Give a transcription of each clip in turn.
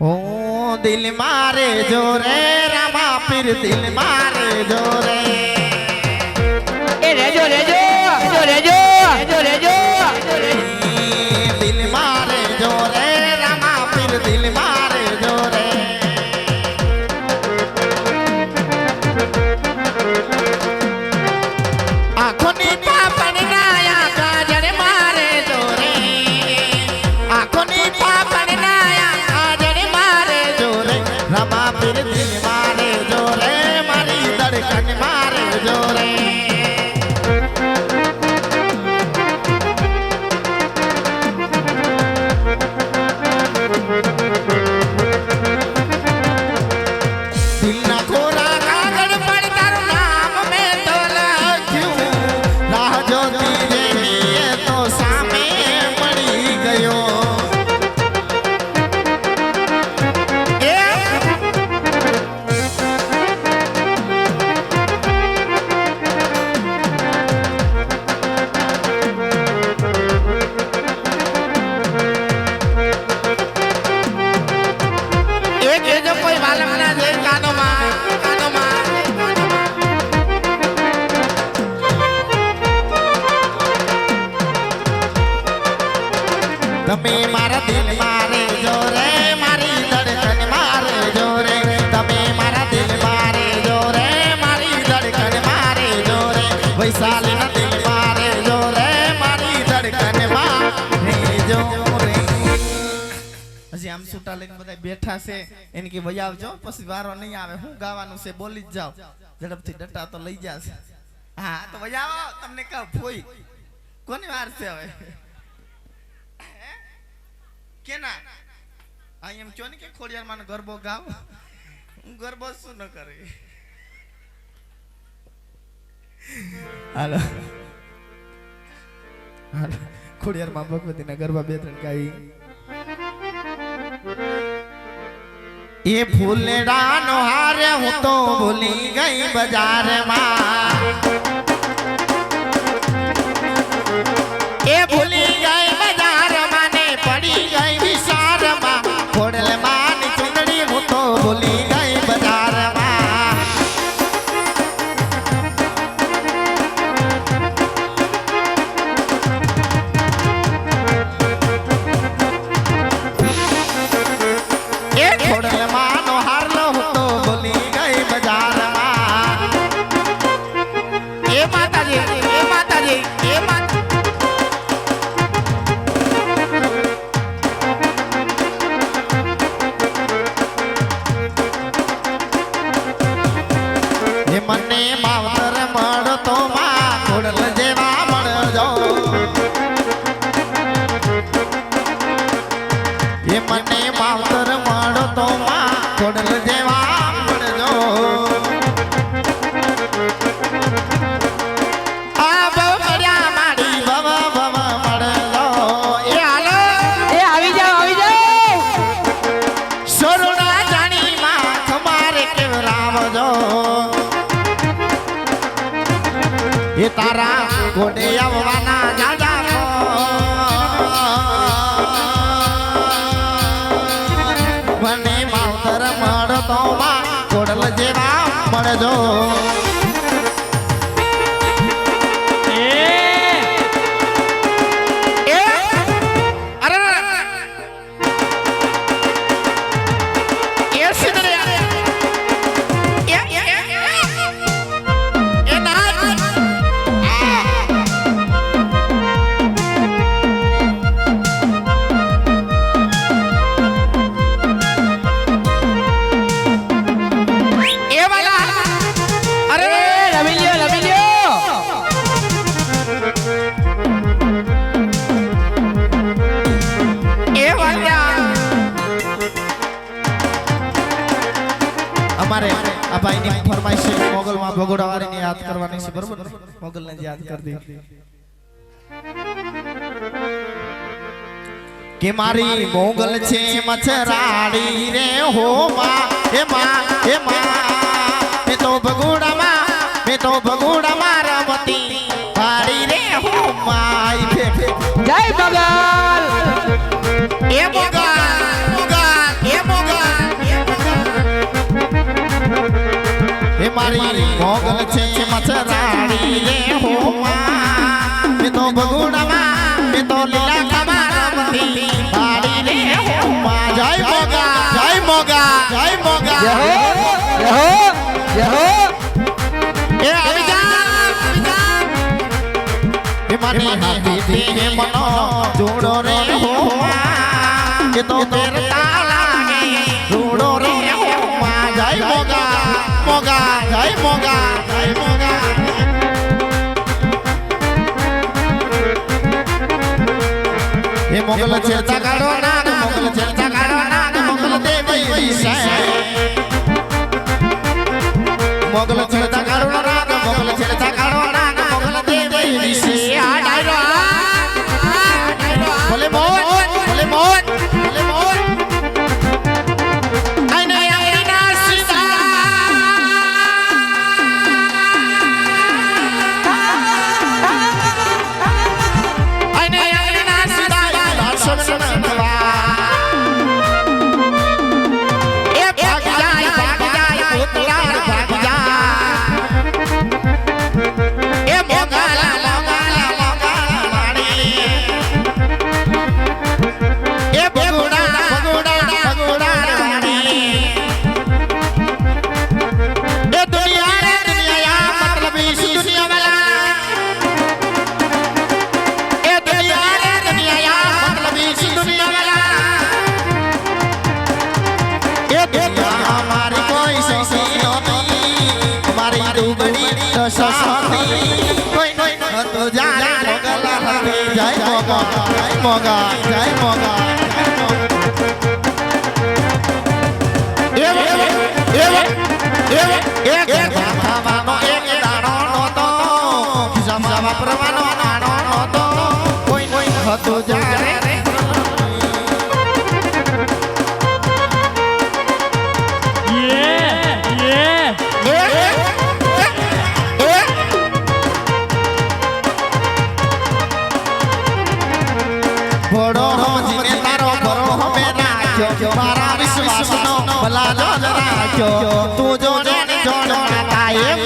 ઓ દિલ મારે જો રે રામા, પીર દિલ મારે જો રે. એ રેજો રેજો રેજો રેજો રેજો બધા બેઠા છે. એને કે આવજો, પછી વારો નહીં આવે. હું ગાવાનું છે, બોલી જ જાઓ. ઝડપથી ડટા તો લઈ જશે હા, તો આવો, તમને કહું ફોઈ કોની વાર છે હવે? કેના? આ એમ કયો ને કે ખોડિયાર માં ગરબો ગાવ. હું ગરબો શું ન કરી? હાલો. હાલો. ખોડિયાર માં ભગવતીના ગરબા બે ત્રણ ગાઈ. એ ફૂલડાનો હારે હું તો ભૂલી ગઈ બજારમાં. તારા ઘોડે કરી દે કે મારી મોગલ છે મચરાડી રે હો માં એ માં એ માં. મે તો ભગોડામાં મે તો ભગોડામાં રમતી પાડી રે હો માય. જય બગલ એ મોગલ મારી ભોગલ છે મચરાણી રે હોમા એ તો ભગુડામાં એ તો લીલા કમારામાંથી પાડી રે હોમા જય મોગા જય મોગા જય મોગા જય હો જય હો જય હો એ આવી જા આવી જા એ મારી હાથી મનો જોડો રે હોમા એ તો તેરતા మొగల చేత కడో నాన్న మొగల చేత కడో నాన్న మొగల దేవి మొగల చేత కడో నాన్న మొగల చేత નહોતો જાણે મોગલા જય મોગા જય મોગા જય મોગા નહોતો ખિસ્સામાં વાપરવાનો કોઈ કોઈ હતું જાણે. ભોળો સમજીને તારો ભરો હમે નાખ્યો. મારા વિશ્વાસનો ભલાનો જ રાખ્યો. તું જોડે ને જોડ માતા એ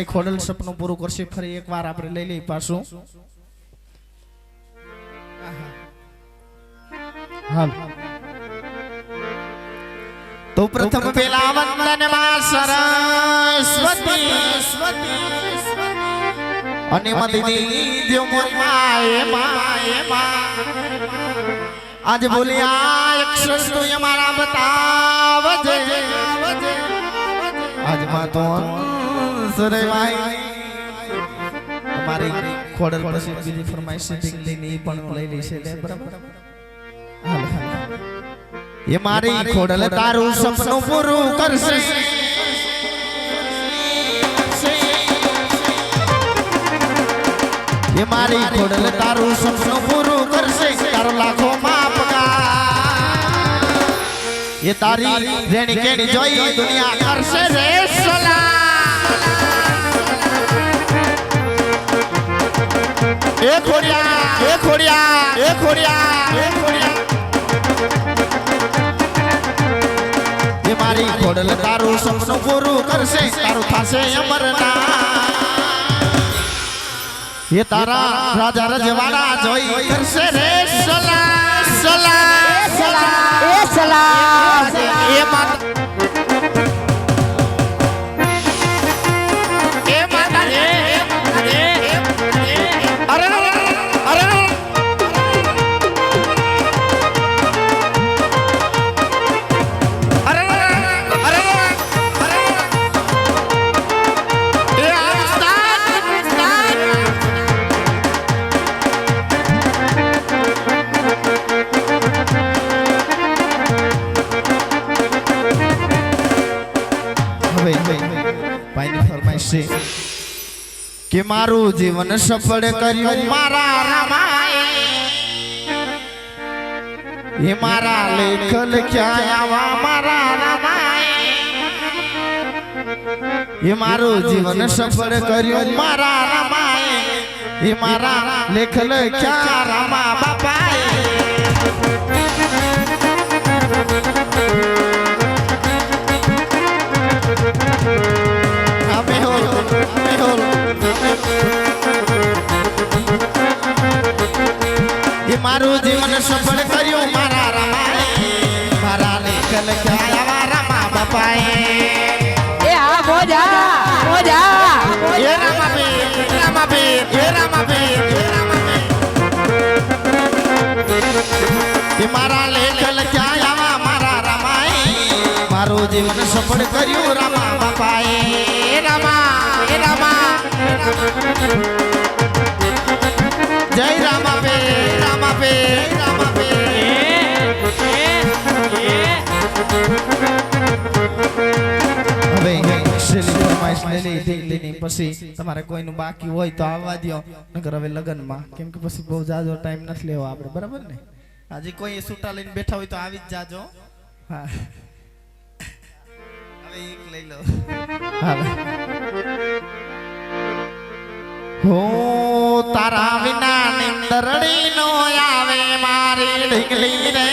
છે ખોડલ સપનું પૂરું કરશે ફરી એકવાર આપણે લઈ લઈ પાછું. હાલ. તો પ્રથમ પેલા વંદનમાં સરસ્વતી. અને મદની દેવ મોરી માય માય આજ બોલ્યા અક્ષર તું અમારા બતાવજે. આજમાં તો સરે ભાઈ અમારી ખોડલ પછી બીજી ફરમાઈશ સેટિંગ લઈને ઈ પણ લઈ લઈશે લે બરાબર હાલ, હાલ. એ મારી ખોડલ તારું સપનું પૂરું કરશે એ મારી ખોડલ તારું સપનું પૂરું કરશે તારો લાખો માપ એ તારી રેણી કેણી જોઈ દુનિયા કરશે રે એ ખોડિયા એ ખોડિયા એ ખોડિયા એ ખોડિયા. મારી ખોડલ તારું સપનું પૂરું કરશે, તારું થશે અમરના. એ તારા રાજા રજવાડા જોઈ કરશે રે સલા સલા સલા કે મારું જીવન સફળ કર્યું મારા રામાએ. એ મારા લેખ લખ્યા મારા રામાએ. એ મારું જીવન સફળ કર્યું મારા રામાએ. એ મારા લેખ લખ્યા રામા બાપાએ. મારું જીવન સફળ કર્યું મારા રમાએ. મારા નિકલ આવા રામા બાપાએ. એ હા મોજા મોજા. એ રામા બે એ બે એ રામાબીર એ મારા લેખલ ક્યાં આવા મારા રમાએ. મારું જીવન સફળ કર્યું રામા બાપાએ. રામા એ રામા. રામા. જય તમારે કોઈનું બાકી હોય તો આવવા દો નગર હવે લગનમાં, કેમ કે પછી બહુ જાજો ટાઈમ નથી લેવો આપણે, બરાબર ને? આજે કોઈ સૂટા લઈને બેઠા હોય તો આવી જ જાજો. હા. એક લઈ લો. હો. તારા નિંદરડી નો આવે મારી ઢીકલી રે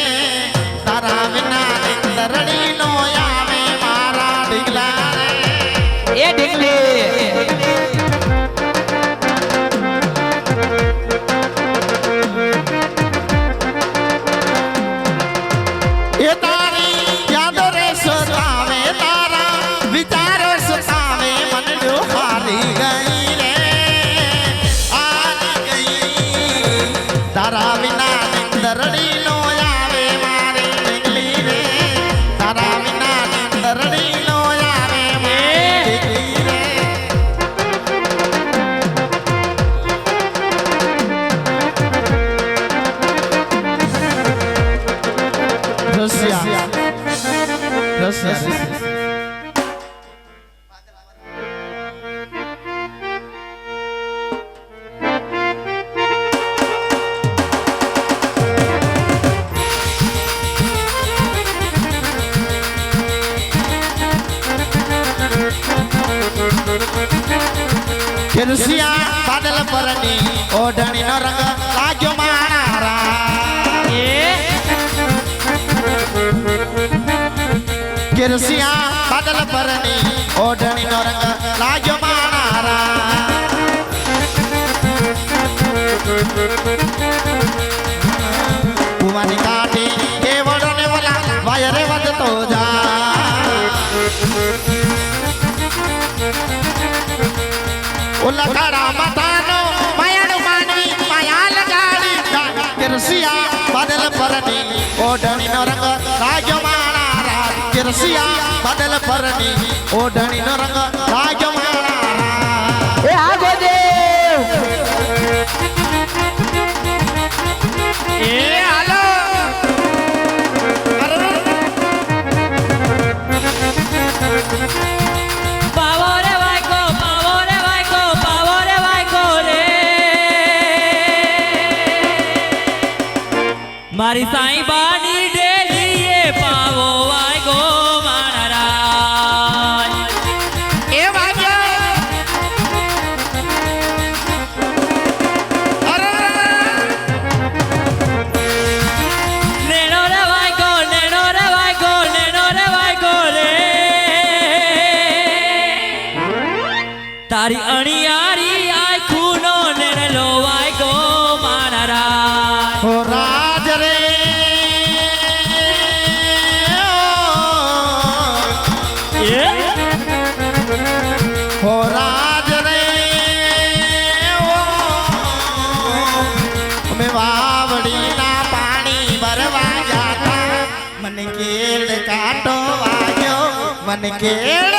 બાદલ ઓઢણી નો રંગ લાગ્યો મારા કિરસિયા બાદલ પરની ઓઢણીનો રંગ પરની ઓઢણીનો રંગ લાગ્યો મારા કિરસિયા બાદલ પરની ઓઢણીનો રંગ તારી અણિયારી આખુનો નેણલો વાયકો મારા ઓ રાજ રે. ઓ રાજ રે. અમે વાવડીના પાણી ભરવા જાતા મને કેળ કાટો વાગ્યો. મને કેળ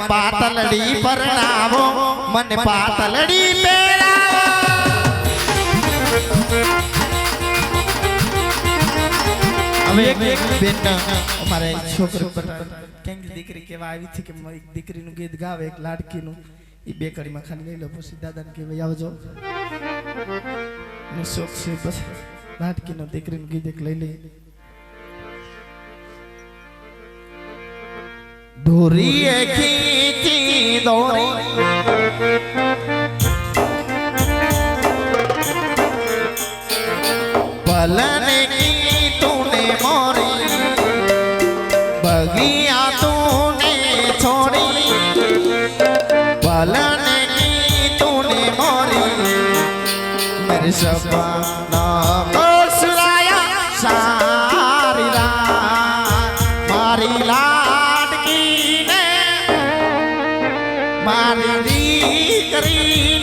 મને પાતલડી પરણાવો મને પાતલડી પહેરાવો. હવે એક બેન અમારે છોકરી પર કેમ દીકરી કેવા આવી છે કે એક દીકરીનું ગીત ગાવે એક લાડકીનું. એ બે કડીમાં ખાલી લઈ લો પછી દાદાને કે ભાઈ આવજો. ને શોખ છે બસ. લાડકીનું દીકરીનું ગીત એક લઈ લઈ ઢોરીએ ખીચી દોડી ભલને તુને મોરી. બગિયા તુને છોડી. ભલને તુને મોરી. મેરે સપા கரையில்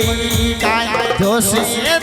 પીપડી જાય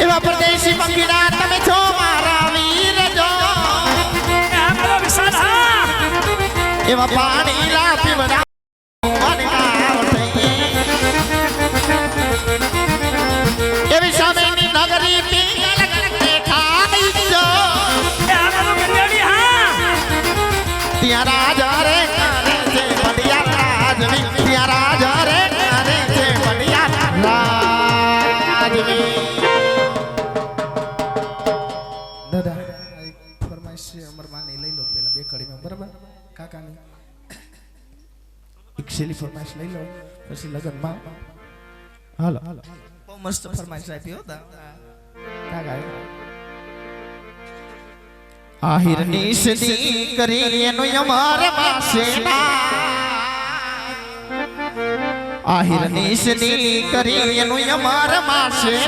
એવા પરદેશી પંખીડા તમે છો મારા વીર જો એવા પાણી લા પીવડા છેલ્લી ફરમાઈશ લઈ લો પછી લગનમાં હાલો હાલો બહુ મસ્ત ફરમાઈશ આપી હો કાકા આહિરની સદી કરી એનું અમાર પાસે આહિરની સદી કરી એનું અમાર પાસે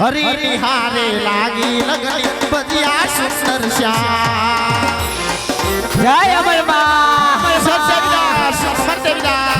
હરી નિહારે લાગી લગન બધિયા સુંદર શ્યા જય 감사합니다.